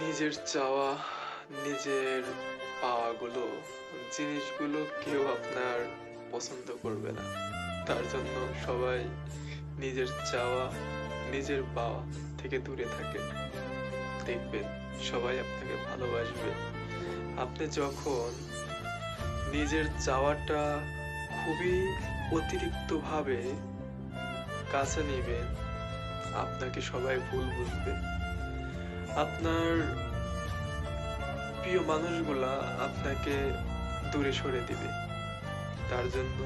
নিজের চাওয়া, নিজের পাওয়াগুলো, জিনিসগুলো কেউ আপনার পছন্দ করবে না। তার জন্য সবাই নিজের চাওয়া, নিজের পাওয়া থেকে দূরে থাকে দেখবেন সবাই আপনাকে ভালোবাসবে। আপনি যখন নিজের চাওয়াটা খুবই অতিরিক্তভাবে কাছে নেবেন, আপনাকে সবাই ভুল বুঝবে। আপনার প্রিয় মানুষগুলা আপনাকে দূরে সরে দিবে। তার জন্য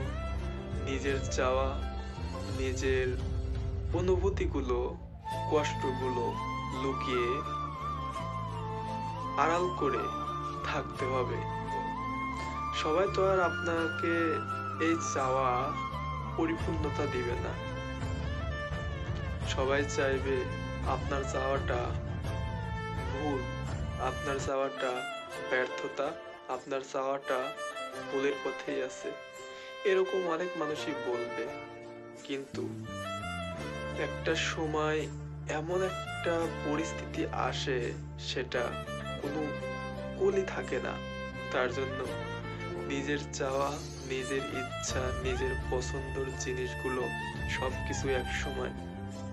নিজের চাওয়া, নিজের অনুভূতিগুলো, কষ্টগুলো লুকিয়ে আড়াল করে থাকতে হবে। সবাই তো আর আপনাকে এই চাওয়া পরিপূর্ণতা দিবে না। সবাই চাইবে আপনার চাওয়াটা ভুল। আপনার চাওয়াটা ব্যর্থতা, আপনার চাওয়াটা ভুলের পথেই আছে। এরকম অনেক মানুষই বলবে, কিন্তু একটা সময় এমন একটা পরিস্থিতি আসে, সেটা কোনো কুলই থাকে না। তার জন্য নিজের চাওয়া, নিজের ইচ্ছা, নিজের পছন্দর জিনিসগুলো সবকিছু এক সময়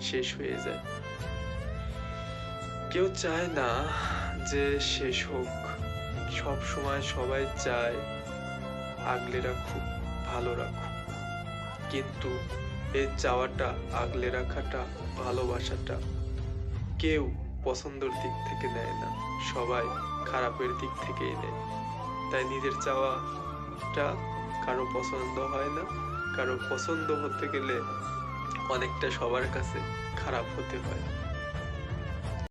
শেষ হয়ে যায়। কেউ চায় না যে শেষ হোক। সব সময় সবাই চায় আগলে রাখুক ভালো রাখুক। কিন্তু এই চাওয়াটা, আগলে রাখাটা, ভালোবাসাটা কেউ পছন্দের দিক থেকে নেয় না। সবাই খারাপের দিক থেকেই নেয়। তাই নিজের চাওয়াটা কারও পছন্দ হয় না। কারও পছন্দ হতে গেলে অনেকটা সবার কাছে খারাপ হতে হয়।